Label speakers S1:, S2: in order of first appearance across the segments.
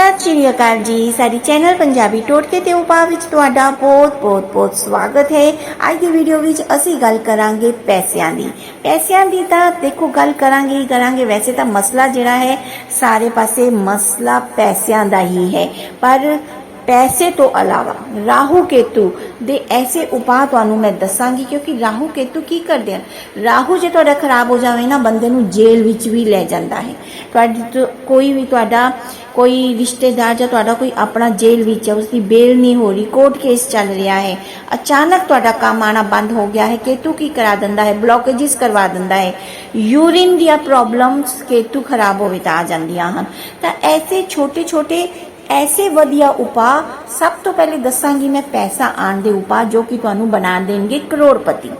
S1: ਸਤਿ ਸ਼੍ਰੀ ਅਕਾਲ ਜੀ। ਸਾਡੀ ਚੈਨਲ ਪੰਜਾਬੀ ਟੋਟਕੇ ਤੇ ਉਪਾਅ ਵਿੱਚ ਤੁਹਾਡਾ ਬਹੁਤ ਬਹੁਤ ਬਹੁਤ ਸਵਾਗਤ ਹੈ। ਅੱਜ ਦੀ ਵੀਡੀਓ ਵਿੱਚ ਅਸੀਂ ਗੱਲ ਕਰਾਂਗੇ ਪੈਸਿਆਂ ਦੀ। ਪੈਸਿਆਂ ਦੀ ਤਾਂ ਦੇਖੋ, ਗੱਲ ਕਰਾਂਗੇ ਹੀ ਕਰਾਂਗੇ। ਵੈਸੇ ਤਾਂ ਮਸਲਾ ਜਿਹੜਾ ਹੈ, ਸਾਰੇ ਪਾਸੇ ਮਸਲਾ ਪੈਸਿਆਂ ਦਾ ਹੀ ਹੈ। ਪਰ ਪੈਸੇ ਤੋਂ ਇਲਾਵਾ ਰਾਹੂ ਕੇਤੂ ਦੇ ਐਸੇ ਉਪਾਅ ਤੁਹਾਨੂੰ ਮੈਂ ਦੱਸਾਂਗੀ, ਕਿਉਂਕਿ ਰਾਹੂ ਕੇਤੂ ਕੀ ਕਰਦੇ ਹਨ? ਰਾਹੂ ਜੇ ਤੁਹਾਡਾ ਖਰਾਬ ਹੋ ਜਾਵੇ ਨਾ, ਬੰਦੇ ਨੂੰ ਜੇਲ੍ਹ ਵਿੱਚ ਵੀ ਲੈ ਜਾਂਦਾ ਹੈ। ਤੁਹਾਡੀ ਕੋਈ ਵੀ ਤੁਹਾਡਾ ਕੋਈ ਰਿਸ਼ਤੇਦਾਰ ਜਾਂ ਤੁਹਾਡਾ ਕੋਈ ਆਪਣਾ ਜੇਲ੍ਹ ਵਿੱਚ ਹੈ, ਉਸਦੀ ਬੇਲ ਨਹੀਂ ਹੋ ਰਹੀ, ਕੋਰਟ ਕੇਸ ਚੱਲ ਰਿਹਾ ਹੈ। ਅਚਾਨਕ ਤੁਹਾਡਾ ਕੰਮ ਆਣਾ ਬੰਦ ਹੋ ਗਿਆ ਹੈ। ਕੇਤੂ ਕੀ ਕਰਾ ਦਿੰਦਾ ਹੈ? ਬਲੌਕੇजेस ਕਰਵਾ ਦਿੰਦਾ ਹੈ। ਯੂਰਿਨ ਦੀਆਂ ਪ੍ਰੋਬਲਮਸ ਕੇਤੂ ਖਰਾਬ ਹੋਵੇ ਤਾਂ ਆ ਜਾਂਦੀਆਂ ਹਨ। ਤਾਂ ਐਸੇ ਛੋਟੇ ਛੋਟੇ ਐਸੇ ਵਧੀਆ ਉਪਾਅ ਸਭ ਤੋਂ ਪਹਿਲੇ ਦੱਸਾਂਗੀ ਮੈਂ ਪੈਸਾ ਆਣ ਦੇ ਉਪਾਅ ਜੋ ਕਿ ਤੁਹਾਨੂੰ ਬਣਾ ਦੇਣਗੇ ਕਰੋੜਪਤੀ।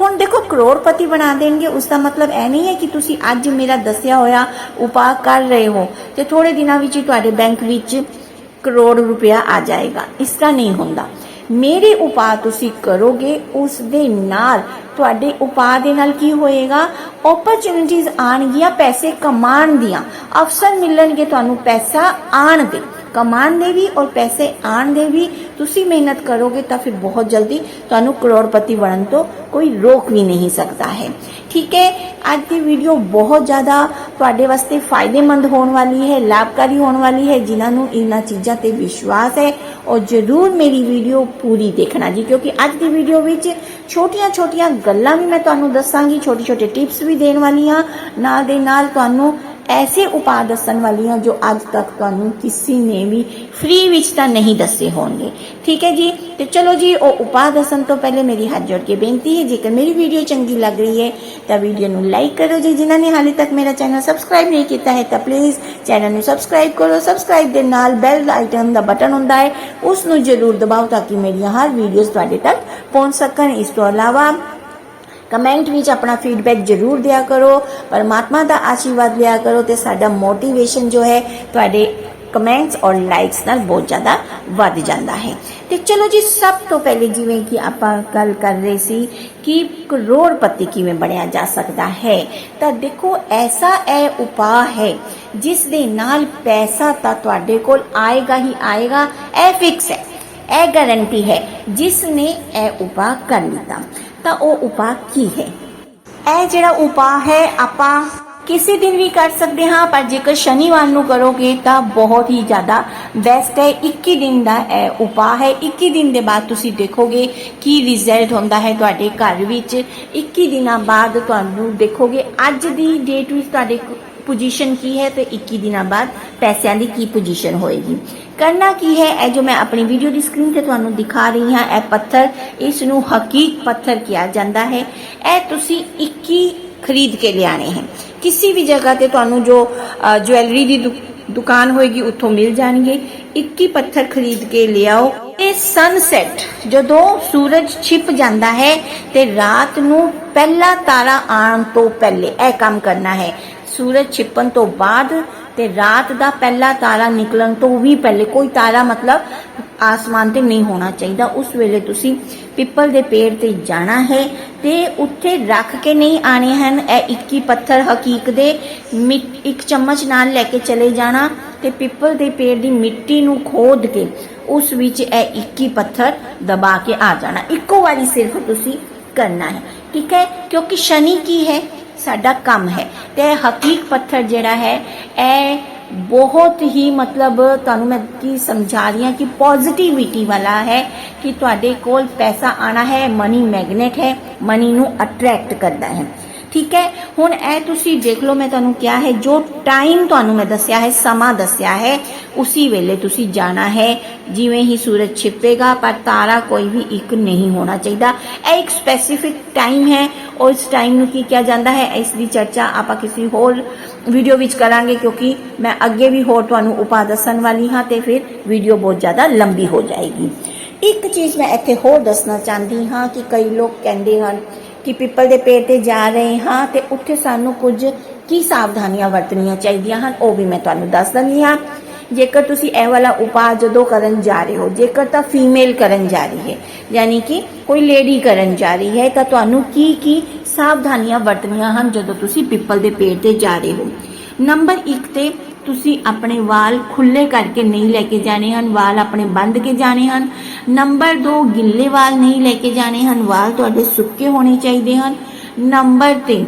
S1: ਹੁਣ ਦੇਖੋ ਕਰੋੜਪਤੀ ਬਣਾ ਦੇਣਗੇ, ਉਸ ਦਾ ਮਤਲਬ ਇਹ ਨਹੀਂ ਹੈ ਕਿ ਤੁਸੀਂ ਅੱਜ ਮੇਰਾ ਦੱਸਿਆ ਹੋਇਆ ਉਪਾਅ ਕਰ ਰਹੇ ਹੋ ਤੇ ਥੋੜੇ ਦਿਨਾਂ ਵਿੱਚ ਹੀ ਤੁਹਾਡੇ ਬੈਂਕ ਵਿੱਚ ਕਰੋੜ ਰੁਪਇਆ ਆ ਜਾਏਗਾ। ਇਸ ਤਰ੍ਹਾਂ ਨਹੀਂ ਹੁੰਦਾ। ਮੇਰੇ ਉਪਾਅ ਤੁਸੀਂ ਕਰੋਗੇ, ਉਸ ਦੇ ਨਾਲ ਤੁਹਾਡੇ ਉਪਾਅ ਦੇ ਨਾਲ ਕੀ ਹੋਏਗਾ? ਓਪਰਚੁਨਿਟੀਜ਼ ਆਣਗੀਆਂ ਪੈਸੇ ਕਮਾਉਣ ਦੀਆਂ। ਅਫਸਰ ਮਿਲਣਗੇ ਤੁਹਾਨੂੰ ਪੈਸਾ ਆਣ ਦੇ। ਕਮਾਉਣ ਦੇ ਵੀ ਔਰ ਪੈਸੇ ਆਣ ਦੇ ਵੀ ਤੁਸੀਂ ਮਿਹਨਤ ਕਰੋਗੇ ਤਾਂ ਫਿਰ ਬਹੁਤ ਜਲਦੀ ਤੁਹਾਨੂੰ ਕਰੋੜਪਤੀ ਬਣਨ ਤੋਂ ਕੋਈ ਰੋਕ ਵੀ ਨਹੀਂ ਸਕਦਾ ਹੈ ਠੀਕ ਹੈ ਅੱਜ ਦੀ ਵੀਡੀਓ ਬਹੁਤ ਜ਼ਿਆਦਾ ਤੁਹਾਡੇ ਵਾਸਤੇ ਫਾਇਦੇਮੰਦ ਹੋਣ ਵਾਲੀ ਹੈ ਲਾਭਕਾਰੀ ਹੋਣ ਵਾਲੀ ਹੈ ਜਿਨ੍ਹਾਂ ਨੂੰ ਇਹਨਾਂ ਚੀਜ਼ਾਂ ਤੇ ਵਿਸ਼ਵਾਸ ਹੈ ਔਰ ਜਰੂਰ ਮੇਰੀ ਵੀਡੀਓ ਪੂਰੀ ਦੇਖਣਾ ਜੀ ਕਿਉਂਕਿ ਅੱਜ ਦੀ ਵੀਡੀਓ ਵਿੱਚ ਛੋਟੀਆਂ-ਛੋਟੀਆਂ ਗੱਲਾਂ ਵੀ ਮੈਂ ਤੁਹਾਨੂੰ ਦੱਸਾਂਗੀ ਛੋਟੇ-ਛੋਟੇ ਟਿਪਸ ਵੀ ਦੇਣ ਵਾਲੀ ਹਾਂ ਨਾਲ ਦੇ ਨਾਲ ਤੁਹਾਨੂੰ ਐਸੇ ਉਪਾਅ ਦੱਸਣ ਵਾਲੀ ਹਾਂ ਜੋ ਅੱਜ ਤੱਕ ਤੁਹਾਨੂੰ ਕਿਸੇ ਨੇ ਵੀ ਫ੍ਰੀ ਵਿੱਚ ਤਾਂ ਨਹੀਂ ਦੱਸੇ ਹੋਣਗੇ। ਠੀਕ ਹੈ ਜੀ? ਤੇ ਚਲੋ ਜੀ, ਉਹ ਉਪਾਅ ਦੱਸਣ ਤੋਂ ਪਹਿਲੇ ਮੇਰੀ ਹੱਥ ਜੋੜ ਕੇ ਬੇਨਤੀ ਹੈ, ਜੇਕਰ ਮੇਰੀ ਵੀਡੀਓ ਚੰਗੀ ਲੱਗ ਰਹੀ ਹੈ, ਤਾਂ ਵੀਡੀਓ ਨੂੰ ਲਾਈਕ ਕਰੋ ਜੀ। ਜਿਨ੍ਹਾਂ ਨੇ ਹਾਲੇ ਤੱਕ ਮੇਰਾ ਚੈਨਲ ਸਬਸਕ੍ਰਾਈਬ ਨਹੀਂ ਕੀਤਾ ਹੈ, ਤਾਂ ਪਲੀਜ਼ ਚੈਨਲ ਨੂੰ ਸਬਸਕ੍ਰਾਈਬ ਕਰੋ। ਸਬਸਕ੍ਰਾਈਬ ਦੇ ਨਾਲ ਬੈਲ ਆਈਕਨ ਦਾ ਬਟਨ ਹੁੰਦਾ ਹੈ, ਉਸ ਨੂੰ ਜ਼ਰੂਰ ਦਬਾਓ ਤਾਂ ਕਿ ਮੇਰੀਆਂ ਹਰ ਵੀਡੀਓਜ਼ ਤੁਹਾਡੇ ਤੱਕ ਪਹੁੰਚ ਸਕਣ। ਇਸ ਤੋਂ ਇਲਾਵਾ ਕਮੈਂਟ ਵਿੱਚ ਆਪਣਾ ਫੀਡਬੈਕ ਜ਼ਰੂਰ ਦਿਆ ਕਰੋ ਪਰਮਾਤਮਾ ਦਾ ਆਸ਼ੀਰਵਾਦ ਲਿਆ ਕਰੋ ਤੇ ਸਾਡਾ ਮੋਟੀਵੇਸ਼ਨ ਜੋ ਹੈ ਤੁਹਾਡੇ ਕਮੈਂਟਸ ਔਰ ਲਾਈਕਸ ਨਾਲ ਬਹੁਤ ਜ਼ਿਆਦਾ ਵੱਧ ਜਾਂਦਾ ਹੈ ਤੇ ਚਲੋ ਜੀ ਸਭ ਤੋਂ ਪਹਿਲੇ ਜਿਵੇਂ ਕਿ ਆਪਾਂ ਗੱਲ ਕਰ ਰਹੇ ਸੀ ਕਿ ਕਰੋੜਪਤੀ ਕਿਵੇਂ ਬਣਿਆ ਜਾ ਸਕਦਾ ਹੈ ਤਾਂ ਦੇਖੋ ਐਸਾ ਇਹ ਉਪਾਅ ਹੈ ਜਿਸ ਦੇ ਨਾਲ ਪੈਸਾ ਤਾਂ ਤੁਹਾਡੇ ਕੋਲ ਆਏਗਾ ਹੀ ਆਏਗਾ ਇਹ ਫਿਕਸ ਹੈ ਇਹ ਗਾਰੰਟੀ ਹੈ ਜਿਸ ਨੇ ਇਹ ਉਪਾਅ ਕਰ ਲਿੱਤਾ ਤਾਂ ਉਹ ਉਪਾਅ ਕੀ ਹੈ? ਇਹ ਜਿਹੜਾ ਉਪਾਅ ਹੈ, ਆਪਾਂ ਕਿਸੇ ਦਿਨ ਵੀ ਕਰ ਸਕਦੇ ਹਾਂ, ਪਰ ਜੇਕਰ ਸ਼ਨੀਵਾਰ ਨੂੰ ਕਰੋਗੇ ਤਾਂ ਬਹੁਤ ਹੀ ਜ਼ਿਆਦਾ ਬੈਸਟ ਹੈ। 21 ਦਿਨ ਦਾ ਇਹ ਉਪਾਅ ਹੈ। 21 ਦਿਨ ਦੇ ਬਾਅਦ ਤੁਸੀਂ ਦੇਖੋਗੇ ਕੀ ਰਿਜ਼ਲਟ ਹੁੰਦਾ ਹੈ ਤੁਹਾਡੇ ਘਰ ਵਿੱਚ। 21 ਦਿਨਾਂ ਬਾਅਦ ਤੁਹਾਨੂੰ ਦੇਖੋਗੇ ਅੱਜ ਦੀ ਡੇਟ ਵਿੱਚ ਤੁਹਾਡੇ ਪੋਜੀਸ਼ਨ ਕੀ ਹੈ ਤੇ 21 ਦਿਨਾਂ ਬਾਅਦ ਪੈਸਿਆਂ ਦੀ ਕੀ ਪੋਜੀਸ਼ਨ ਹੋਏਗੀ। ਕਰਨਾ ਕੀ ਹੈ? ਇਹ ਜੋ ਮੈਂ ਆਪਣੀ ਵੀਡੀਓ ਦੀ ਸਕਰੀਨ ਤੇ ਤੁਹਾਨੂੰ ਦਿਖਾ ਰਹੀ ਹਾਂ, ਇਹ ਪੱਥਰ ਇਸ ਨੂੰ ਹਕੀਕ ਪੱਥਰ ਕਿਹਾ ਜਾਂਦਾ ਹੈ। ਇਹ ਤੁਸੀਂ 21 ਖਰੀਦ ਕੇ ਲਿਆਣੇ ਹੈ। ਕਿਸੇ ਵੀ ਜਗ੍ਹਾ ਤੇ ਤੁਹਾਨੂੰ ਜੋ ਜੁਐਲਰੀ ਦੀ ਦੁਕਾਨ ਹੋਏਗੀ, ਉੱਥੋਂ ਮਿਲ ਜਾਣਗੇ। 21 ਪੱਥਰ ਖਰੀਦ ਕੇ ਲਿਆਓ। ਤੇ ਸਨਸੈਟ ਜਦੋਂ ਸੂਰਜ ਛਿਪ ਜਾਂਦਾ ਹੈ ਤੇ ਰਾਤ ਨੂੰ ਪਹਿਲਾ ਤਾਰਾ ਆਉਣ ਤੋਂ ਪਹਿਲੇ ਇਹ ਕੰਮ ਕਰਨਾ ਹੈ। ਸੂਰਜ ਛਿਪਣ ਤੋਂ ਬਾਅਦ ਤੇ ਰਾਤ ਦਾ ਪਹਿਲਾ ਤਾਰਾ ਨਿਕਲਣ ਤੋਂ ਵੀ ਪਹਿਲੇ, ਕੋਈ ਤਾਰਾ ਮਤਲਬ ਆਸਮਾਨ ਤੇ ਨਹੀਂ ਹੋਣਾ ਚਾਹੀਦਾ। ਉਸ ਵੇਲੇ ਤੁਸੀਂ ਪਿੱਪਲ ਦੇ ਪੇੜ ਤੇ ਜਾਣਾ ਹੈ ਤੇ ਉੱਥੇ ਰੱਖ ਕੇ ਨਹੀਂ ਆਣੇ ਹਨ। ਇਹ 21 ਪੱਥਰ ਹਕੀਕ ਦੇ ਮਿ- ਇੱਕ ਚਮਚ ਨਾਲ ਲੈ ਕੇ ਚਲੇ ਜਾਣਾ ਤੇ ਪਿੱਪਲ ਦੇ ਪੇੜ ਦੀ ਮਿੱਟੀ ਨੂੰ ਖੋਦ ਕੇ ਉਸ ਵਿੱਚ ਇਹ 21 ਪੱਥਰ ਦਬਾ ਕੇ ਆ ਜਾਣਾ। ਇੱਕੋ ਵਾਰੀ ਸਿਰਫ ਤੁਸੀਂ ਕਰਨਾ ਹੈ। ਠੀਕ ਹੈ? ਕਿਉਂਕਿ ਸ਼ਨੀ ਕੀ ਹੈ? ਸਾਡਾ ਕੰਮ ਹੈ। ਤੇ ਹਕੀਕ ਪੱਥਰ ਜਿਹੜਾ ਹੈ, ਇਹ ਬਹੁਤ ਹੀ ਮਤਲਬ ਤੁਹਾਨੂੰ ਮੈਂ ਕੀ ਸਮਝਾ ਰਹੀ ਹਾਂ ਕਿ ਪੋਜ਼ਿਟਿਵਿਟੀ ਵਾਲਾ ਹੈ ਕਿ ਤੁਹਾਡੇ ਕੋਲ ਪੈਸਾ ਆਣਾ ਹੈ ਮਨੀ ਮੈਗਨੇਟ ਹੈ ਮਨੀ ਨੂੰ ਅਟਰੈਕਟ ਕਰਦਾ ਹੈ। ਠੀਕ ਹੈ? ਹੁਣ ਇਹ ਤੁਸੀਂ ਦੇਖ ਲਓ, ਮੈਂ ਤੁਹਾਨੂੰ ਕਿਹਾ ਹੈ, ਜੋ ਟਾਈਮ ਤੁਹਾਨੂੰ ਮੈਂ ਦੱਸਿਆ ਹੈ, ਸਮਾਂ ਦੱਸਿਆ ਹੈ, ਉਸੇ ਵੇਲੇ ਤੁਸੀਂ ਜਾਣਾ ਹੈ। ਜਿਵੇਂ ਹੀ ਸੂਰਜ ਛਿਪੇਗਾ, ਪਰ ਤਾਰਾ ਕੋਈ ਵੀ ਇੱਕ ਨਹੀਂ ਹੋਣਾ ਚਾਹੀਦਾ। ਇਹ ਇੱਕ ਸਪੈਸੀਫਿਕ ਟਾਈਮ ਹੈ ਔਰ ਇਸ ਟਾਈਮ ਨੂੰ ਕੀ ਕਿਹਾ ਜਾਂਦਾ ਹੈ? ਇਸ ਦੀ ਚਰਚਾ ਆਪਾਂ ਕਿਸੇ ਹੋਰ ਵੀਡੀਓ ਵਿੱਚ ਕਰਾਂਗੇ, ਕਿਉਂਕਿ ਮੈਂ ਅੱਗੇ ਵੀ ਹੋਰ ਤੁਹਾਨੂੰ ਉਪਾਅ ਦੱਸਣ ਵਾਲੀ ਹਾਂ ਤੇ ਫਿਰ ਵੀਡੀਓ ਬਹੁਤ ਜ਼ਿਆਦਾ ਲੰਬੀ ਹੋ ਜਾਏਗੀ। ਇੱਕ ਚੀਜ਼ ਮੈਂ ਇੱਥੇ ਹੋਰ ਦੱਸਣਾ ਚਾਹੁੰਦੀ ਹਾਂ ਕਿ ਕਈ ਲੋਕ ਕਹਿੰਦੇ ਹਨ ਕਿ ਪਿੱਪਲ ਦੇ ਪੇੜ ਤੇ ਜਾ ਰਹੇ ਹਾਂ ਤੇ ਉੱਥੇ ਸਾਨੂੰ ਕੁਝ ਕੀ ਸਾਵਧਾਨੀਆਂ ਵਰਤਣੀਆਂ ਚਾਹੀਦੀਆਂ ਹਨ, ਉਹ ਵੀ ਮੈਂ ਤੁਹਾਨੂੰ ਦੱਸ ਦਿੰਦੀ ਹਾਂ। ਜੇਕਰ ਤੁਸੀਂ ਇਹ ਵਾਲਾ ਉਪਾਅ ਜਦੋਂ ਕਰਨ ਜਾ ਰਹੇ ਹੋ, ਜੇਕਰ ਤਾਂ ਫੀਮੇਲ ਕਰਨ ਜਾ ਰਹੀ ਹੈ, ਯਾਨੀ ਕਿ ਕੋਈ ਲੇਡੀ ਕਰਨ ਜਾ ਰਹੀ ਹੈ, ਤਾਂ ਤੁਹਾਨੂੰ ਕੀ ਕੀ ਸਾਵਧਾਨੀਆਂ ਵਰਤਣੀਆਂ ਹਨ ਜਦੋਂ ਤੁਸੀਂ ਪਿੱਪਲ ਦੇ ਪੇੜ ਤੇ ਜਾ ਰਹੇ ਹੋ? ਨੰਬਰ 1 ਤੇ ਤੁਸੀਂ ਆਪਣੇ ਵਾਲ ਖੁੱਲੇ ਕਰਕੇ ਨਹੀਂ ਲੈ ਕੇ ਜਾਣੇ ਹਨ, ਵਾਲ ਆਪਣੇ ਬੰਦ ਕੇ ਜਾਣੇ ਹਨ। ਨੰਬਰ 2 ਗਿੱਲੇ ਵਾਲ ਨਹੀਂ ਲੈ ਕੇ ਜਾਣੇ ਹਨ, ਵਾਲ ਤੁਹਾਡੇ ਸੁੱਕੇ ਹੋਣੇ ਚਾਹੀਦੇ ਹਨ। ਨੰਬਰ 3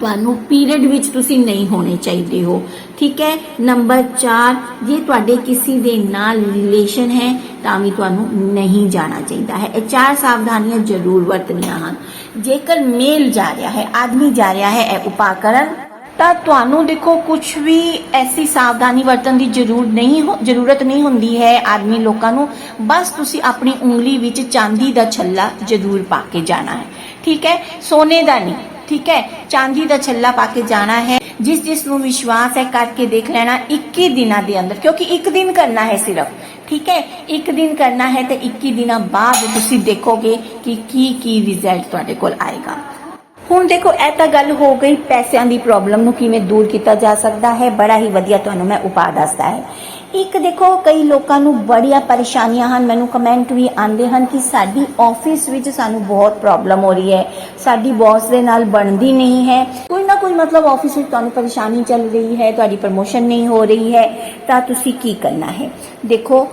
S1: ਤੁਹਾਨੂੰ ਪੀਰੀਅਡ ਵਿੱਚ ਤੁਸੀਂ ਨਹੀਂ ਹੋਣੇ ਚਾਹੀਦੇ ਹੋ, ਠੀਕ ਹੈ? ਨੰਬਰ 4 ਜੇ ਤੁਹਾਡੇ ਕਿਸੇ ਦੇ ਨਾਲ ਰਿਲੇਸ਼ਨ ਹੈ, ਤਾਂ ਵੀ ਤੁਹਾਨੂੰ ਨਹੀਂ ਜਾਣਾ ਚਾਹੀਦਾ ਹੈ। ਇਹ ਚਾਰ ਸਾਵਧਾਨੀਆਂ ਜ਼ਰੂਰ ਵਰਤਣੀਆਂ ਹਨ। ਜੇਕਰ ਮੇਲ ਜਾ ਰਿਹਾ ਹੈ, ਆਦਮੀ ਜਾ ਰਿਹਾ ਹੈ, ਇਹ ਉਪਾਅ ਕਰਨ ਤਾਂ ਤੁਹਾਨੂੰ ਦੇਖੋ ਕੁਝ ਵੀ ਐਸੀ ਸਾਵਧਾਨੀ ਵਰਤਣ ਦੀ ਜ਼ਰੂਰ ਨਹੀਂ ਜ਼ਰੂਰਤ ਨਹੀਂ ਹੁੰਦੀ ਹੈ ਆਦਮੀ ਲੋਕਾਂ ਨੂੰ। ਬਸ ਤੁਸੀਂ ਆਪਣੀ ਉਂਗਲੀ ਵਿੱਚ ਚਾਂਦੀ ਦਾ ਛੱਲਾ ਜ਼ਰੂਰ ਪਾ ਕੇ ਜਾਣਾ ਹੈ। ਠੀਕ ਹੈ? ਸੋਨੇ ਦਾ ਨਹੀਂ, ਠੀਕ ਹੈ? ਚਾਂਦੀ ਦਾ ਛੱਲਾ ਪਾ ਕੇ ਜਾਣਾ ਹੈ। ਜਿਸ ਜਿਸ ਨੂੰ ਵਿਸ਼ਵਾਸ ਹੈ ਕਰਕੇ ਦੇਖ ਲੈਣਾ 21 ਦਿਨਾਂ ਦੇ ਅੰਦਰ, ਕਿਉਂਕਿ ਇੱਕ ਦਿਨ ਕਰਨਾ ਹੈ ਸਿਰਫ। ਠੀਕ ਹੈ? ਇੱਕ ਦਿਨ ਕਰਨਾ ਹੈ ਤੇ 21 ਦਿਨਾਂ ਬਾਅਦ ਤੁਸੀਂ ਦੇਖੋਗੇ ਕਿ ਕੀ ਕੀ ਰਿਜ਼ਲਟ ਤੁਹਾਡੇ ਕੋਲ ਆਏਗਾ। ਹੁਣ ਦੇਖੋ, ਇਹ ਤਾਂ ਗੱਲ ਹੋ ਗਈ ਪੈਸਿਆਂ ਦੀ ਪ੍ਰੋਬਲਮ ਨੂੰ ਕਿਵੇਂ ਦੂਰ ਕੀਤਾ ਜਾ ਸਕਦਾ ਹੈ? ਬੜਾ ਹੀ ਵਧੀਆ ਤੁਹਾਨੂੰ ਮੈਂ ਉਪਾਅ ਦੱਸਦਾ ਹੈ। ਇੱਕ ਦੇਖੋ, ਕਈ ਲੋਕਾਂ ਨੂੰ ਬੜੀਆਂ ਪਰੇਸ਼ਾਨੀਆਂ ਹਨ। ਮੈਨੂੰ ਕਮੈਂਟ ਵੀ ਆਉਂਦੇ ਹਨ ਕਿ ਸਾਡੀ ਆਫਿਸ ਵਿੱਚ ਸਾਨੂੰ ਬਹੁਤ ਪ੍ਰੋਬਲਮ ਹੋ ਰਹੀ ਹੈ। ਸਾਡੀ ਬੌਸ ਦੇ ਨਾਲ ਬਣਦੀ ਨਹੀਂ ਹੈ। ਕੋਈ ਨਾ ਕੋਈ ਮਤਲਬ ਆਫਿਸ ਵਿੱਚ ਤੁਹਾਨੂੰ ਪਰੇਸ਼ਾਨੀ ਚੱਲ ਰਹੀ ਹੈ, ਤੁਹਾਡੀ ਪ੍ਰਮੋਸ਼ਨ ਨਹੀਂ ਹੋ ਰਹੀ ਹੈ। ਤਾਂ ਤੁਸੀਂ ਕੀ ਕਰਨਾ ਹੈ? ਦੇਖੋ,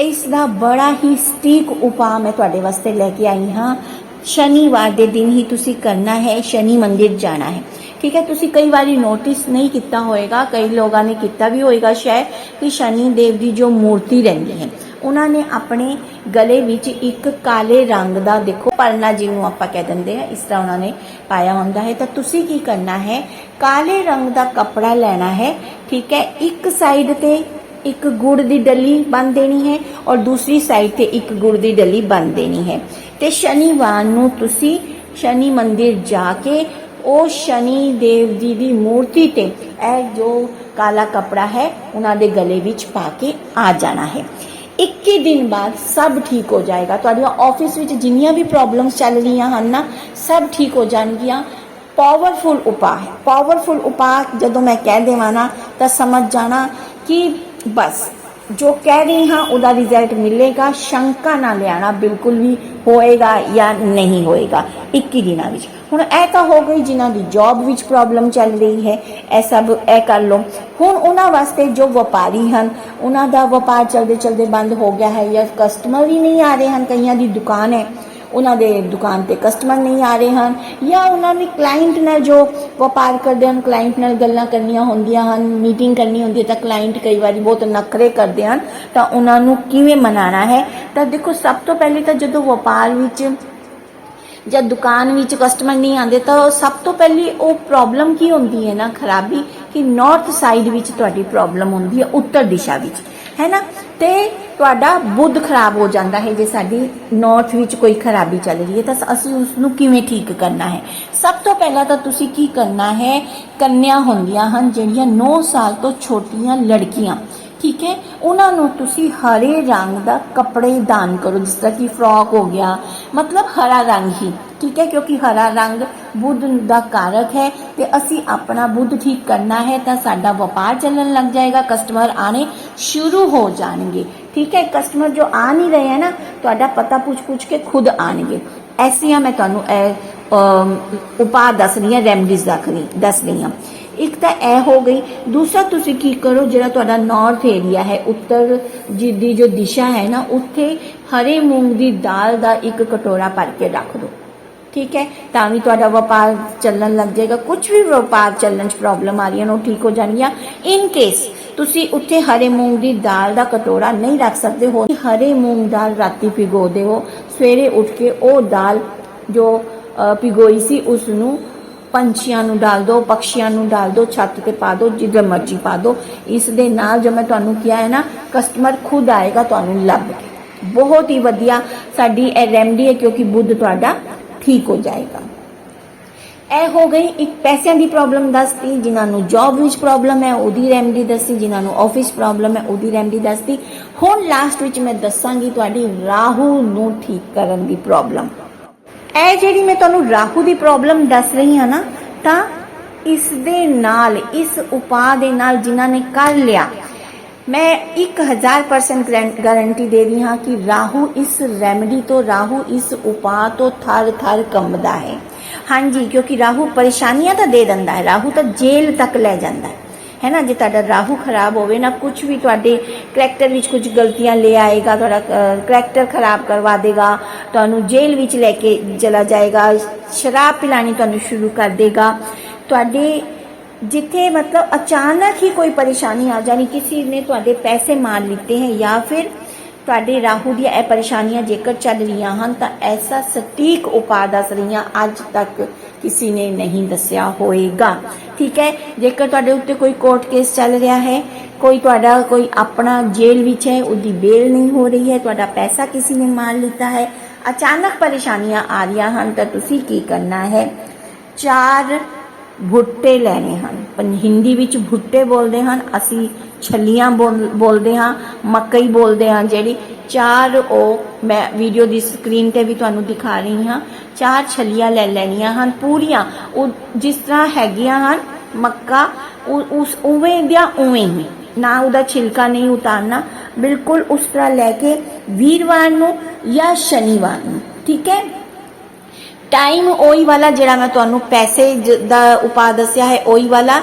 S1: ਇਸ ਦਾ ਬੜਾ ਹੀ ਸਟੀਕ ਉਪਾਅ ਮੈਂ ਤੁਹਾਡੇ ਵਾਸਤੇ ਲੈ ਕੇ ਆਈ ਹਾਂ। ਸ਼ਨੀਵਾਰ ਦੇ ਦਿਨ ਹੀ ਤੁਸੀਂ ਕਰਨਾ ਹੈ, ਸ਼ਨੀ ਮੰਦਿਰ ਜਾਣਾ ਹੈ। ਠੀਕ ਹੈ, ਤੁਸੀਂ ਕਈ ਵਾਰੀ ਨੋਟਿਸ ਨਹੀਂ ਕੀਤਾ ਹੋਵੇਗਾ ਕਈ ਲੋਕਾਂ ਨੇ ਕੀਤਾ ਵੀ ਹੋਵੇਗਾ ਸ਼ਾਇਦ ਕਿ ਸ਼ਨੀ ਦੇਵ ਦੀ ਜੋ ਮੂਰਤੀ ਰਹਿੰਦੀ ਹੈ, ਉਹਨਾਂ ਨੇ ਆਪਣੇ ਗਲੇ ਵਿੱਚ ਇੱਕ ਕਾਲੇ ਰੰਗ ਦਾ ਦੇਖੋ ਪਰਨਾ ਜਿਹਨੂੰ ਆਪਾਂ ਕਹਿ ਦਿੰਦੇ ਆ ਇਸ ਤਰ੍ਹਾਂ ਉਹਨਾਂ ਨੇ ਪਾਇਆ ਹੁੰਦਾ ਹੈ। ਤਾਂ ਤੁਸੀਂ ਕੀ ਕਰਨਾ ਹੈ, ਕਾਲੇ ਰੰਗ ਦਾ ਕੱਪੜਾ ਲੈਣਾ ਹੈ, ਠੀਕ ਹੈ, ਇੱਕ ਸਾਈਡ ਤੇ ਇੱਕ ਗੁੜ ਦੀ ਡੱਲੀ ਬੰਨ ਦੇਣੀ ਹੈ ਔਰ ਦੂਸਰੀ ਸਾਈਡ ਤੇ ਇੱਕ ਗੁੜ ਦੀ ਡੱਲੀ ਬੰਨ ਦੇਣੀ ਹੈ। ਤੇ ਸ਼ਨੀਵਾਰ ਨੂੰ ਤੁਸੀਂ ਸ਼ਨੀ ਮੰਦਿਰ ਜਾ ਕੇ ਉਹ ਸ਼ਨੀ ਦੇਵ ਜੀ ਦੀ ਮੂਰਤੀ ਤੇ ਇਹ ਜੋ ਕਾਲਾ ਕਪੜਾ ਹੈ, ਉਹਨਾਂ ਦੇ ਗਲੇ ਵਿੱਚ ਪਾ ਕੇ ਆ ਜਾਣਾ ਹੈ। 21 ਦਿਨ ਬਾਅਦ ਸਭ ਠੀਕ ਹੋ ਜਾਏਗਾ। ਤੁਹਾਡੀਆਂ ਆਫਿਸ ਵਿੱਚ ਜਿੰਨੀਆਂ ਵੀ ਪ੍ਰੋਬਲਮਸ ਚੱਲ ਰਹੀਆਂ ਹਨ ਨਾ, ਸਭ ਠੀਕ ਹੋ ਜਾਣਗੀਆਂ। ਪਾਵਰਫੁਲ ਉਪਾਅ ਹੈ। ਪਾਵਰਫੁਲ ਉਪਾਅ ਜਦੋਂ ਮੈਂ ਕਹਿ ਦੇਵਾਂ ਨਾ, ਤਾਂ ਸਮਝ ਜਾਣਾ ਕਿ ਬਸ ਜੋ ਕਹਿ ਰਹੀ ਹਾਂ, ਉਹਦਾ ਰਿਜ਼ਲਟ ਮਿਲੇਗਾ। ਸ਼ੰਕਾ ਨਾ ਲਿਆਣਾ ਬਿਲਕੁਲ ਵੀ ਹੋਏਗਾ ਜਾਂ ਨਹੀਂ ਹੋਏਗਾ 21 ਦਿਨਾਂ ਵਿੱਚ। ਹੁਣ ਇਹ ਤਾਂ ਹੋ ਗਈ ਜਿਨ੍ਹਾਂ ਦੀ ਜੌਬ ਵਿੱਚ ਪ੍ਰੋਬਲਮ ਚੱਲ ਰਹੀ ਹੈ, ਇਹ ਸਭ ਇਹ ਕਰ ਲਓ। ਹੁਣ ਉਹਨਾਂ ਵਾਸਤੇ ਜੋ ਵਪਾਰੀ ਹਨ, ਉਹਨਾਂ ਦਾ ਵਪਾਰ ਚਲਦੇ ਚਲਦੇ ਬੰਦ ਹੋ ਗਿਆ ਹੈ ਜਾਂ ਕਸਟਮਰ ਹੀ ਨਹੀਂ ਆ ਰਹੇ ਹਨ, ਕਈਆਂ ਦੀ ਦੁਕਾਨ ਹੈ। ਉਹਨਾਂ ਦੇ ਦੁਕਾਨ ਤੇ ਕਸਟਮਰ ਨਹੀਂ ਆ ਰਹੇ ਹਨ ਜਾਂ ਉਹਨਾਂ ਨੇ ਕਲਾਇੰਟ ਨਾਲ ਜੋ ਵਪਾਰ ਕਰਦੇ ਹਨ ਕਲਾਇੰਟ ਨਾਲ ਗੱਲਾਂ ਕਰਨੀਆਂ ਹੁੰਦੀਆਂ ਹਨ ਮੀਟਿੰਗ ਕਰਨੀ ਹੁੰਦੀ ਹੈ ਤਾਂ ਕਲਾਇੰਟ ਕਈ ਵਾਰੀ ਬਹੁਤ ਨਖਰੇ ਕਰਦੇ ਹਨ, ਤਾਂ ਉਹਨਾਂ ਨੂੰ ਕਿਵੇਂ ਮਨਾਣਾ ਹੈ? ਤਾਂ ਦੇਖੋ, ਸਭ ਤੋਂ ਪਹਿਲੇ ਤਾਂ ਜਦੋਂ ਵਪਾਰ ਵਿੱਚ ਜਦ ਦੁਕਾਨ ਵਿੱਚ ਕਸਟਮਰ ਨਹੀਂ ਆਉਂਦੇ, ਤਾਂ ਸਭ ਤੋਂ ਪਹਿਲੀ ਉਹ ਪ੍ਰੋਬਲਮ ਕੀ ਹੁੰਦੀ ਹੈ ਨਾ ਖਰਾਬੀ? ਕਿ ਨਾਰਥ ਸਾਈਡ ਵਿੱਚ ਤੁਹਾਡੀ ਪ੍ਰੋਬਲਮ ਹੁੰਦੀ ਹੈ, ਉੱਤਰ ਦਿਸ਼ਾ ਵਿੱਚ। ਹੈ ਨਾ? ਤੇ ਤੁਹਾਡਾ ਬੁੱਧ ਖਰਾਬ ਹੋ ਜਾਂਦਾ ਹੈ, ਜੇ ਸਾਡੀ ਨਾਰਥ ਵਿੱਚ ਕੋਈ ਖਰਾਬੀ ਚੱਲ ਰਹੀ ਹੈ, ਤਾਂ ਅਸੀਂ ਉਸ ਨੂੰ ਕਿਵੇਂ ਠੀਕ ਕਰਨਾ ਹੈ? ਸਭ ਤੋਂ ਪਹਿਲਾਂ ਤਾਂ ਤੁਸੀਂ ਕੀ ਕਰਨਾ ਹੈ? ਕੰਨਿਆ ਹੁੰਦੀਆਂ ਹਨ, ਜਿਹੜੀਆਂ 9 ਸਾਲ ਤੋਂ ਛੋਟੀਆਂ ਲੜਕੀਆਂ, ਠੀਕ ਹੈ? ਉਹਨਾਂ ਨੂੰ ਤੁਸੀਂ ਹਰੇ ਰੰਗ ਦਾ ਕੱਪੜੇ ਦਾਨ ਕਰੋ, ਜਿਸ ਤਰ੍ਹਾਂ ਕਿ ਫਰੋਕ ਹੋ ਗਿਆ, ਮਤਲਬ ਹਰਾ ਰੰਗ ਹੀ, ਠੀਕ ਹੈ? ਕਿਉਂਕਿ ਹਰਾ ਰੰਗ ਬੁੱਧ ਦਾ ਕਾਰਕ ਹੈ, ਤੇ ਅਸੀਂ ਆਪਣਾ ਬੁੱਧ ਠੀਕ ਕਰਨਾ ਹੈ, ਤਾਂ ਸਾਡਾ ਵਪਾਰ ਚੱਲਣ ਲੱਗ ਜਾਏਗਾ ਕਸਟਮਰ ਆਣੇ ਸ਼ੁਰੂ ਹੋ ਜਾਣਗੇ। ਠੀਕ ਹੈ ਕਸਟਮਰ ਜੋ ਆ ਨਹੀਂ ਰਹੇ ਹੈ ਨਾ, ਤੁਹਾਡਾ ਪਤਾ ਪੁੱਛ ਪੁੱਛ ਕੇ ਖੁਦ ਆਣਗੇ। ਐਸੀਆਂ ਮੈਂ ਤੁਹਾਨੂੰ ਇਹ ਉਪਾਅ ਦੱਸ ਰਹੀ ਹਾਂ ਰੈਮਡੀਜ਼ ਦੱਸ ਰਹੀ ਹਾਂ। ਇੱਕ ਤਾਂ ਇਹ ਹੋ ਗਈ, ਦੂਸਰਾ ਤੁਸੀਂ ਕੀ ਕਰੋ, ਜਿਹੜਾ ਤੁਹਾਡਾ ਨਾਰਥ ਏਰੀਆ ਹੈ, ਉੱਤਰ ਜੀ ਦੀ ਜੋ ਦਿਸ਼ਾ ਹੈ ਨਾ, ਉੱਥੇ ਹਰੇ ਮੂੰਗ ਦੀ ਦਾਲ ਦਾ ਇੱਕ ਕਟੋਰਾ ਭਰ ਕੇ ਰੱਖ ਦਿਓ। ਠੀਕ ਹੈ, ਤਾਂ ਵੀ ਤੁਹਾਡਾ ਵਪਾਰ ਚੱਲਣ ਲੱਗ ਜਾਏਗਾ। ਕੁਝ ਵੀ ਵਪਾਰ ਚੱਲਣ 'ਚ ਪ੍ਰੋਬਲਮ ਆ ਰਹੀਆਂ ਨੇ, ਉਹ ਠੀਕ ਹੋ ਜਾਣਗੀਆਂ। ਇਨ ਕੇਸ ਤੁਸੀਂ ਉੱਥੇ ਹਰੇ ਮੂੰਗ ਦੀ ਦਾਲ ਦਾ ਕਟੋਰਾ ਨਹੀਂ ਰੱਖ ਸਕਦੇ ਹੋ। ਹਰੇ ਮੂੰਗ ਦਾਲ ਰਾਤੀ ਭਿਗੋ ਦਿਓ। ਸਵੇਰੇ ਉੱਠ ਕੇ ਉਹ ਦਾਲ ਜੋ ਅ, ਭਿਗੋਈ ਸੀ ਉਸ ਨੂੰ ਪੰਛੀਆਂ ਨੂੰ ਡਾਲ ਦਿਓ ਪਕਸ਼ੀਆਂ ਨੂੰ ਡਾਲ ਦਿਓ ਛੱਤ ਤੇ ਪਾ ਦਿਓ ਜਿੱਧਰ ਮਰਜ਼ੀ ਪਾ ਦਿਓ। ਇਸ ਦੇ ਨਾਲ ਜੋ ਮੈਂ ਤੁਹਾਨੂੰ ਕਿਹਾ ਹੈ ਨਾ ਕਸਟਮਰ ਖੁਦ ਆਏਗਾ ਤੁਹਾਨੂੰ ਲੱਭ ਕੇ। ਬਹੁਤ ਹੀ ਵਧੀਆ ਸਾਡੀ ਇਹ ਰੈਮਡੀ ਹੈ ਕਿਉਂਕਿ ਬੁੱਧ ਤੁਹਾਡਾ ਠੀਕ ਹੋ ਜਾਏਗਾ। ਇਹ ਹੋ ਗਈ ਇੱਕ ਪੈਸਿਆਂ ਦੀ ਪ੍ਰੋਬਲਮ ਦੱਸਤੀ, ਜਿਨ੍ਹਾਂ ਨੂੰ ਜੌਬ ਵਿੱਚ ਪ੍ਰੋਬਲਮ ਹੈ, ਉਹਦੀ ਰੈਮਡੀ ਦੱਸੀ, ਜਿਨ੍ਹਾਂ ਨੂੰ ਆਫਿਸ ਪ੍ਰੋਬਲਮ ਹੈ, ਉਹਦੀ ਰੈਮਡੀ ਦੱਸਤੀ। ਹੁਣ ਲਾਸਟ ਵਿੱਚ ਮੈਂ ਦੱਸਾਂਗੀ ਤੁਹਾਡੀ ਰਾਹੂ ਨੂੰ ਠੀਕ ਕਰਨ ਦੀ ਪ੍ਰੋਬਲਮ ਇਹ ਜਿਹੜੀ ਮੈਂ ਤੁਹਾਨੂੰ ਰਾਹੂ ਦੀ ਪ੍ਰੋਬਲਮ ਦੱਸ ਰਹੀ ਹਾਂ ਨਾ, ਤਾਂ ਇਸ ਦੇ ਨਾਲ, ਇਸ ਉਪਾਅ ਦੇ ਨਾਲ ਜਿਨ੍ਹਾਂ ਨੇ ਕਰ ਲਿਆ ਮੈਂ 1000% ਗਾਰੰਟੀ ਦੇ ਰਹੀ ਹਾਂ ਕਿ ਰਾਹੂ ਇਸ ਰੈਮਡੀ ਤੋਂ, ਰਾਹੂ ਇਸ ਉਪਾਅ ਤੋਂ ਥਰ ਥਰ ਕੰਬਦਾ ਹੈ। ਹਾਂਜੀ, ਕਿਉਂਕਿ ਰਾਹੂ ਪਰੇਸ਼ਾਨੀਆਂ ਤਾਂ ਦੇ ਦਿੰਦਾ ਹੈ, ਰਾਹੂ ਤਾਂ ਜੇਲ੍ਹ ਤੱਕ ਲੈ ਜਾਂਦਾ ਹੈ। ਹੈ ਨਾ, ਜੇ ਤੁਹਾਡਾ ਰਾਹੂ ਖਰਾਬ ਹੋਵੇ ਨਾ ਕੁਝ ਵੀ ਤੁਹਾਡੇ ਕਰੈਕਟਰ ਵਿੱਚ ਕੁਝ ਗਲਤੀਆਂ ਲੈ ਆਏਗਾ, ਤੁਹਾਡਾ ਕਰੈਕਟਰ ਖਰਾਬ ਕਰਵਾ ਦੇਗਾ, ਤੁਹਾਨੂੰ ਜੇਲ੍ਹ ਵਿੱਚ ਲੈ ਕੇ ਚਲਾ ਜਾਏਗਾ, ਸ਼ਰਾਬ ਪਿਲਾਣੀ ਤੁਹਾਨੂੰ ਸ਼ੁਰੂ ਕਰ ਦੇਗਾ। ਤੁਹਾਡੇ जिथे मतलब अचानक ही कोई परेशानी आ जानी किसी ने तो पैसे मार लिते हैं या फिर थोड़े तो राहु दरेशानियाँ जेकर चल रही हैं तो ऐसा सटीक उपाय दस रही अज तक किसी ने नहीं दसिया होएगा। ठीक है, जेकर तो उत्ते कोई कोर्ट केस चल रहा है, कोई थोड़ा तो कोई अपना जेल में है उसकी बेल नहीं हो रही है तो पैसा किसी ने मार लिता है, अचानक परेशानियाँ आ रही हैं तो करना है? चार ਭੁੱਟੇ ਲੈਣੇ ਹਨ। ਪੰ- ਹਿੰਦੀ ਵਿੱਚ ਭੁੱਟੇ ਬੋਲਦੇ ਹਨ। ਅਸੀਂ ਛੱਲੀਆਂ ਬੋਲ- ਬੋਲਦੇ ਹਾਂ, ਮੱਕਈ ਬੋਲਦੇ ਹਾਂ, ਜਿਹੜੀ ਚਾਰ ਉਹ ਮੈਂ ਵੀਡੀਓ ਦੀ ਸਕਰੀਨ ਤੇ ਵੀ ਤੁਹਾਨੂੰ ਦਿਖਾ ਰਹੀ ਹਾਂ। ਚਾਰ ਛੱਲੀਆਂ ਲੈ ਲੈਣੀਆਂ ਹਨ, ਪੂਰੀਆਂ। ਉਹ ਜਿਸ ਤਰ੍ਹਾਂ ਹੈਗੀਆਂ ਹਨ, ਮੱਕਾ ਉਹ- ਉਸ ਉਵੇਂ ਦੀਆਂ ਉਵੇਂ ਹੀ। ਨਾ ਉਹਦਾ ਛਿਲਕਾ ਨਹੀਂ ਉਤਾਰਨਾ। ਬਿਲਕੁਲ ਉਸ ਤਰ੍ਹਾਂ ਲੈ ਕੇ ਵੀਰਵਾਰ ਨੂੰ ਜਾਂ ਸ਼ਨੀਵਾਰ ਨੂੰ, ਠੀਕ ਹੈ? ਟਾਈਮ ਉਹੀ ਵਾਲਾ ਜਿਹੜਾ ਮੈਂ ਤੁਹਾਨੂੰ ਪੈਸੇ ਦਾ ਉਪਾਅ ਦੱਸਿਆ ਹੈ, ਉਹੀ ਵਾਲਾ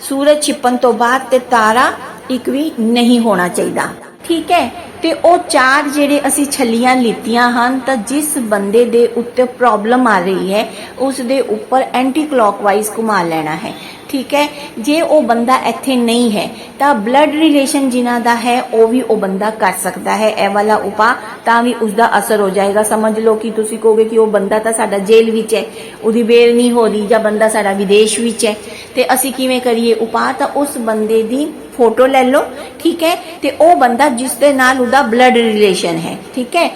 S1: ਸੂਰਜ ਛਿਪਣ ਤੋਂ ਬਾਅਦ ਤੇ ਤਾਰਾ ਇੱਕ ਵੀ ਨਹੀਂ ਹੋਣਾ ਚਾਹੀਦਾ। ਠੀਕ ਹੈ? ਤੇ ਉਹ ਚਾਰ ਜਿਹੜੇ ਅਸੀਂ ਛੱਲੀਆਂ ਲਿੱਤੀਆਂ ਹਨ, ਤਾਂ ਜਿਸ ਬੰਦੇ ਦੇ ਉੱਤੇ ਪ੍ਰੋਬਲਮ ਆ ਰਹੀ ਹੈ ਉਸ ਦੇ ਉੱਪਰ ਐਂਟੀ ਕਲੌਕਵਾਈਜ਼ ਘੁਮਾ ਲੈਣਾ ਹੈ। ਠੀਕ ਹੈ। ਜੇ ਉਹ ਬੰਦਾ ਇੱਥੇ ਨਹੀਂ ਹੈ, ਤਾਂ ਬਲੱਡ ਰਿਲੇਸ਼ਨ ਜਿਨ੍ਹਾਂ ਦਾ ਹੈ, ਉਹ ਵੀ ਉਹ ਬੰਦਾ ਕਰ ਸਕਦਾ ਹੈ। ਇਹ ਵਾਲਾ ਉਪਾਅ ਤਾਂ ਵੀ ਉਸ ਦਾ ਅਸਰ ਹੋ ਜਾਏਗਾ। ਸਮਝ ਲਓ ਕਿ ਤੁਸੀਂ ਕਹੋਗੇ ਕਿ ਉਹ ਬੰਦਾ ਤਾਂ ਸਾਡਾ ਜੇਲ੍ਹ ਵਿੱਚ ਹੈ, ਉਹਦੀ ਬੇਲ ਨਹੀਂ ਹੋ ਰਹੀ ਜਾਂ ਬੰਦਾ ਸਾਡਾ ਵਿਦੇਸ਼ ਵਿੱਚ ਹੈ। ਤੇ ਅਸੀਂ ਕਿਵੇਂ ਕਰੀਏ ਉਪਾਅ? ਤਾਂ ਉਸ ਬੰਦੇ ਦੀ ਫੋਟੋ ਲੈ ਲਓ, ਠੀਕ ਹੈ। ਤੇ ਉਹ ਬੰਦਾ ਜਿਸ ਦੇ ਨਾਲ ਉਹਦਾ ਬਲੱਡ ਰਿਲੇਸ਼ਨ ਹੈ, ਠੀਕ ਹੈ।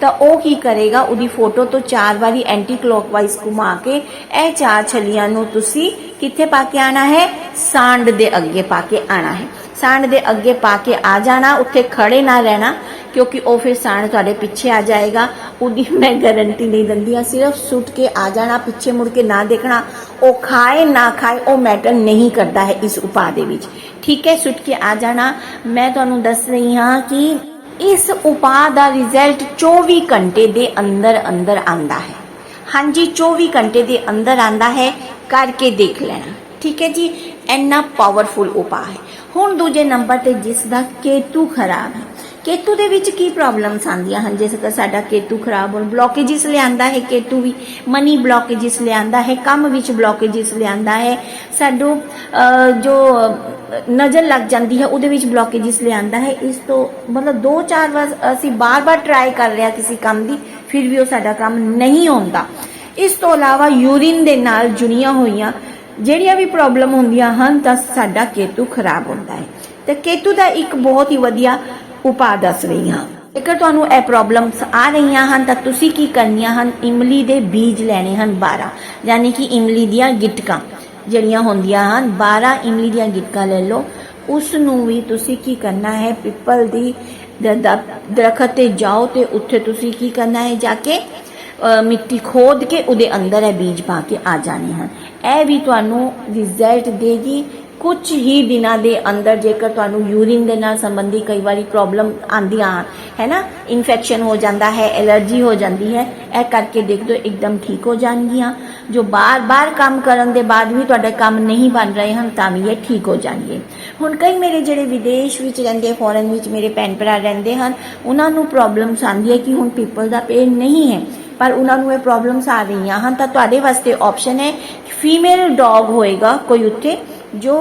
S1: ਤਾਂ ਉਹ ਕੀ ਕਰੇਗਾ? ਉਹਦੀ ਫੋਟੋ ਤੋਂ ਚਾਰ ਵਾਰੀ ਐਂਟੀ ਕਲੌਕਵਾਈਜ਼ ਘੁਮਾ ਕੇ ਇਹ ਚਾਰ ਛਲੀਆਂ ਨੂੰ ਤੁਸੀਂ ਕਿੱਥੇ ਪਾ ਕੇ ਆਣਾ ਹੈ? ਸਾਂਡ ਦੇ ਅੱਗੇ ਪਾ ਕੇ ਆਣਾ ਹੈ। ਸਾਂਡ ਦੇ ਅੱਗੇ ਪਾ ਕੇ ਆ ਜਾਣਾ, ਉੱਥੇ ਖੜੇ ਨਾ ਰਹਿਣਾ, ਕਿਉਂਕਿ ਉਹ ਫਿਰ ਸਾਂਡ ਤੁਹਾਡੇ ਪਿੱਛੇ ਆ ਜਾਏਗਾ। ਉਹਦੀ ਮੈਂ ਗਾਰੰਟੀ ਨਹੀਂ ਦਿੰਦੀ ਆ ਸਿਰਫ ਸੁੱਟ ਕੇ ਆ ਜਾਣਾ, ਪਿੱਛੇ ਮੁੜ ਕੇ ਨਾ ਦੇਖਣਾ। ਉਹ ਖਾਏ, ਨਾ ਖਾਏ, ਉਹ ਮੈਟਰ ਨਹੀਂ ਕਰਦਾ ਹੈ ਇਸ ਉਪਾਅ ਦੇ ਵਿੱਚ। ਠੀਕ ਹੈ, ਸੁੱਟ ਕੇ ਆ ਜਾਣਾ। ਮੈਂ ਤੁਹਾਨੂੰ ਦੱਸ ਰਹੀ ਹਾਂ ਕਿ ਇਸ ਉਪਾਅ ਦਾ ਰਿਜ਼ਲਟ 24 ਘੰਟੇ ਦੇ ਅੰਦਰ ਅੰਦਰ ਆਂਦਾ ਹੈ। ਹਾਂਜੀ 24 ਘੰਟੇ ਦੇ ਅੰਦਰ ਆਂਦਾ ਹੈ, ਕਰਕੇ ਦੇਖ ਲੈਣਾ। ਠੀਕ ਹੈ ਜੀ, ਇੰਨਾ ਪਾਵਰਫੁਲ ਉਪਾਅ ਹੈ। ਹੁਣ ਦੂਜੇ ਨੰਬਰ ਤੇ ਜਿਸ ਦਾ ਕੇਤੂ ਖਰਾਬ ਹੈ। ਕੇਤੂ ਦੇ ਵਿੱਚ ਕੀ ਪ੍ਰੋਬਲਮਸ ਆਂਦੀਆਂ ਹਨ? ਜਿਸ ਕਰਕੇ ਸਾਡਾ ਕੇਤੂ ਖਰਾਬ ਹੋਣ ਬਲੌਕੇजेस ਲਿਆਂਦਾ ਹੈ ਕੇਤੂ ਵੀ ਮਨੀ ਬਲੌਕੇजेस ਲਿਆਂਦਾ ਹੈ, ਕੰਮ ਵਿੱਚ ਬਲੌਕੇजेस ਲਿਆਂਦਾ ਹੈ। ਸਾਡੋ ਜੋ ਨਜ਼ਰ ਲੱਗ ਜਾਂਦੀ ਹੈ, ਉਹਦੇ ਵਿੱਚ ਬਲੌਕੇजेस ਲਿਆਂਦਾ ਹੈ। ਇਸ ਤੋਂ ਮਤਲਬ ਦੋ ਚਾਰ ਵਾਰ ਅਸੀਂ ਬਾਰ-ਬਾਰ ਟਰਾਈ ਕਰ ਰਿਹਾ ਕਿਸੇ ਕੰਮ ਦੀ, ਫਿਰ ਵੀ ਉਹ ਸਾਡਾ ਕੰਮ ਨਹੀਂ ਹੁੰਦਾ ਇਸ ਤੋਂ ਇਲਾਵਾ ਯੂਰਿਨ ਦੇ ਨਾਲ ਜੁੜੀਆਂ ਹੋਈਆਂ ਜਿਹੜੀਆਂ ਵੀ ਪ੍ਰੋਬਲਮ ਹੁੰਦੀਆਂ ਹਨ, ਤਾਂ ਸਾਡਾ ਕੇਤੂ ਖਰਾਬ ਹੁੰਦਾ ਹੈ। ਤੇ ਕੇਤੂ ਦਾ ਇੱਕ ਬਹੁਤ ਹੀ ਵਧੀਆ ਉਪਾਅ ਦੱਸ ਰਹੀ ਹਾਂ ਜੇਕਰ ਤੁਹਾਨੂੰ ਇਹ ਪ੍ਰੋਬਲਮਸ ਆ ਰਹੀਆਂ ਹਨ, ਤਾਂ ਤੁਸੀਂ ਕੀ ਕਰਨੀਆਂ ਹਨ? ਇਮਲੀ ਦੇ ਬੀਜ ਲੈਣੇ ਹਨ 12 ਯਾਨੀ ਕਿ ਇਮਲੀ ਦੀਆਂ ਗਿਟਕਾਂ ਜਿਹੜੀਆਂ ਹੁੰਦੀਆਂ ਹਨ 12 ਇਮਲੀ ਦੀਆਂ ਗਿਟਕਾਂ ਲੈ ਲਓ। ਉਸ ਨੂੰ ਵੀ ਤੁਸੀਂ ਕੀ ਕਰਨਾ ਹੈ? ਪਿੱਪਲ ਦੀ ਦਰਖਤ ਤੇ ਜਾਓ ਤੇ ਉੱਥੇ ਤੁਸੀਂ ਕੀ ਕਰਨਾ ਹੈ? ਜਾ ਕੇ ਮਿੱਟੀ ਖੋਦ ਕੇ ਉਹਦੇ ਅੰਦਰ ਇਹ ਬੀਜ ਪਾ ਕੇ ਆ ਜਾਣੇ ਹਨ। ਇਹ ਵੀ ਤੁਹਾਨੂੰ ਰਿਜ਼ਲਟ ਦੇਗੀ ਕੁਝ ਹੀ ਦਿਨਾਂ ਦੇ ਅੰਦਰ ਜੇਕਰ ਤੁਹਾਨੂੰ ਯੂਰਿਨ ਦੇ ਨਾਲ ਸੰਬੰਧੀ ਕਈ ਵਾਰੀ ਪ੍ਰੋਬਲਮ ਆਂਦੀਆਂ ਹਨ? ਹੈ ਨਾ ਇਨਫੈਕਸ਼ਨ ਹੋ ਜਾਂਦਾ ਹੈ ਐਲਰਜੀ ਹੋ ਜਾਂਦੀ ਹੈ, ਇਹ ਕਰਕੇ ਦੇਖ ਦਿਓ ਇੱਕਦਮ ਠੀਕ ਹੋ ਜਾਣਗੀਆਂ। ਜੋ ਬਾਰ-ਬਾਰ ਕੰਮ ਕਰਨ ਦੇ ਬਾਅਦ ਵੀ ਤੁਹਾਡੇ ਕੰਮ ਨਹੀਂ ਬਣ ਰਹੇ ਹਨ, ਤਾਂ ਵੀ ਇਹ ਠੀਕ ਹੋ ਜਾਣਗੇ। ਹੁਣ ਕਈ ਮੇਰੇ ਜਿਹੜੇ ਵਿਦੇਸ਼ ਵਿੱਚ ਰਹਿੰਦੇ ਫੋਰਨ ਵਿੱਚ ਮੇਰੇ ਭੈਣ ਭਰਾ ਰਹਿੰਦੇ ਹਨ, ਉਹਨਾਂ ਨੂੰ ਪ੍ਰੋਬਲਮਸ ਆਉਂਦੀ ਹੈ ਕਿ ਹੁਣ ਪੀਪਲ ਦਾ ਪੇਨ ਨਹੀਂ ਹੈ। ਪਰ ਉਹਨਾਂ ਨੂੰ ਇਹ ਪ੍ਰੋਬਲਮਸ ਆ ਰਹੀਆਂ ਹਨ, ਤਾਂ ਤੁਹਾਡੇ ਵਾਸਤੇ ਆਪਸ਼ਨ ਹੈ ਫੀਮੇਲ ਡੌਗ ਹੋਏਗਾ ਕੋਈ ਉੱਥੇ। ਜੋ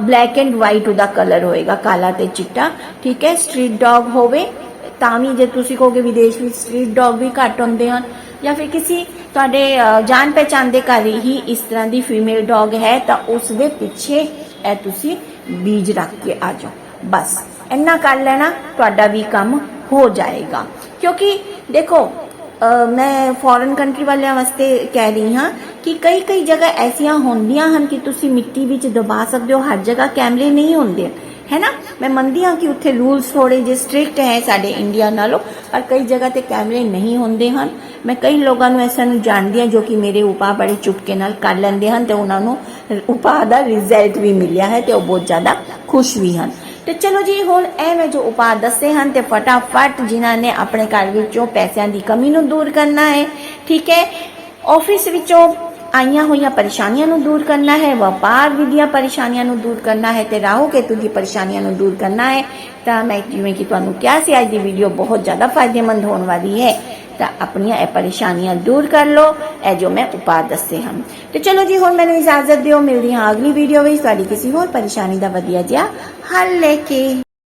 S1: ਬਲੈਕ ਐਂਡ ਵਾਈਟ ਉਹਦਾ ਕਲਰ ਹੋਏਗਾ, ਕਾਲਾ ਤੇ ਚਿੱਟਾ, ਠੀਕ ਹੈ? ਸਟਰੀਟ ਡੌਗ ਹੋਵੇ, ਤਾਂ ਵੀ ਜੇ ਤੁਸੀਂ ਕਹੋਗੇ ਵਿਦੇਸ਼ ਵਿੱਚ ਸਟਰੀਟ ਡੌਗ ਵੀ ਘੱਟ ਹੁੰਦੇ ਹਨ, ਜਾਂ ਫਿਰ ਕਿਸੇ ਤੁਹਾਡੇ ਜਾਣ ਪਹਿਚਾਣ ਦੇ ਘਰ ਹੀ ਇਸ ਤਰ੍ਹਾਂ ਦੀ ਫੀਮੇਲ ਡੌਗ ਹੈ, ਤਾਂ ਉਸ ਦੇ ਪਿੱਛੇ ਇਹ ਤੁਸੀਂ ਬੀਜ ਰੱਖ ਕੇ ਆ ਜਾਓ। ਬਸ, ਇੰਨਾ ਕਰ ਲੈਣਾ, ਤੁਹਾਡਾ ਵੀ ਕੰਮ ਹੋ ਜਾਏਗਾ। ਕਿਉਂਕਿ ਦੇਖੋ ਮੈਂ ਫੋਰਨ ਕੰਟਰੀ ਵਾਲਿਆਂ ਵਾਸਤੇ ਕਹਿ ਰਹੀ ਹਾਂ ਕਿ ਕਈ ਕਈ ਜਗ੍ਹਾ ਐਸੀਆਂ ਹੁੰਦੀਆਂ ਹਨ ਕਿ ਤੁਸੀਂ ਮਿੱਟੀ ਵਿੱਚ ਦਬਾ ਸਕਦੇ ਹੋ, ਹਰ ਜਗ੍ਹਾ ਕੈਮਰੇ ਨਹੀਂ ਹੁੰਦੇ। ਹੈ ਨਾ? ਮੈਂ ਮੰਨਦੀ ਹਾਂ ਕਿ ਉੱਥੇ ਰੂਲਸ ਥੋੜੇ ਜਿਹੇ ਸਟ੍ਰਿਕਟ ਹੈ ਸਾਡੇ ਇੰਡੀਆ ਨਾਲੋਂ, ਪਰ ਕਈ ਜਗ੍ਹਾ ਤੇ ਕੈਮਰੇ ਨਹੀਂ ਹੁੰਦੇ ਹਨ। ਮੈਂ ਕਈ ਲੋਕਾਂ ਨੂੰ ਐਸਾ ਨੂੰ ਜਾਣਦੀ ਹਾਂ ਜੋ ਕਿ ਮੇਰੇ ਉਪਾਅ ਬੜੇ ਚੁਟਕੇ ਨਾਲ ਕਰ ਲੈਂਦੇ ਹਨ ਤੇ ਉਹਨਾਂ ਨੂੰ ਉਪਾਅ ਦਾ ਰਿਜ਼ਲਟ ਵੀ ਮਿਲਿਆ ਹੈ ਤੇ ਉਹ ਬਹੁਤ ਜ਼ਿਆਦਾ ਖੁਸ਼ ਵੀ ਹਨ। ਤੇ ਚਲੋ ਜੀ, ਹੁਣ ਇਹ ਮੈਂ ਜੋ ਉਪਾਅ ਦੱਸੇ ਹਨ ਤੇ ਫਟਾਫਟ ਜਿਨ੍ਹਾਂ ਨੇ ਆਪਣੇ ਘਰ ਵਿੱਚੋਂ ਪੈਸਿਆਂ ਦੀ ਕਮੀ ਨੂੰ ਦੂਰ ਕਰਨਾ ਹੈ, ਠੀਕ ਹੈ? ਆਫਿਸ ਵਿੱਚੋਂ ਆਈਆਂ ਹੋਈਆਂ ਪਰੇਸ਼ਾਨੀਆਂ ਨੂੰ ਦੂਰ ਕਰਨਾ ਹੈ, ਵਪਾਰ ਵਿਧੀਆਂ ਪਰੇਸ਼ਾਨੀਆਂ ਨੂੰ ਦੂਰ ਕਰਨਾ ਹੈ ਤੇ ਰਾਹੂ ਕੇਤੂ ਦੀ ਪਰੇਸ਼ਾਨੀਆਂ ਨੂੰ ਦੂਰ ਕਰਨਾ ਹੈ, ਤਾਂ ਮੈਂ ਜਿਵੇਂ ਕਿ ਤੁਹਾਨੂੰ ਕਿਹਾ ਸੀ, ਅੱਜ ਦੀ ਵੀਡੀਓ ਬਹੁਤ ਜ਼ਿਆਦਾ ਫਾਇਦੇਮੰਦ ਹੋਣ ਵਾਲੀ ਹੈ। ਤਾਂ ਆਪਣੀਆਂ ਇਹ ਪਰੇਸ਼ਾਨੀਆਂ ਦੂਰ ਕਰ ਲਓ, ਇਹ ਜੋ ਮੈਂ ਉਪਾਅ ਦੱਸੇ ਹਨ। ਤੇ ਚਲੋ ਜੀ, ਹੁਣ ਮੈਨੂੰ ਇਜਾਜ਼ਤ ਦਿਓ, ਮਿਲਦੀ ਹਾਂ ਅਗਲੀ ਵੀਡੀਓ ਵਿੱਚ। ਤੁਹਾਡੀ ਕਿਸੇ ਹੋਰ ਪਰੇਸ਼ਾਨੀ ਦਾ ਵਧੀਆ ਜਿਹਾ ਹੱਲ ਲੈ ਕੇ।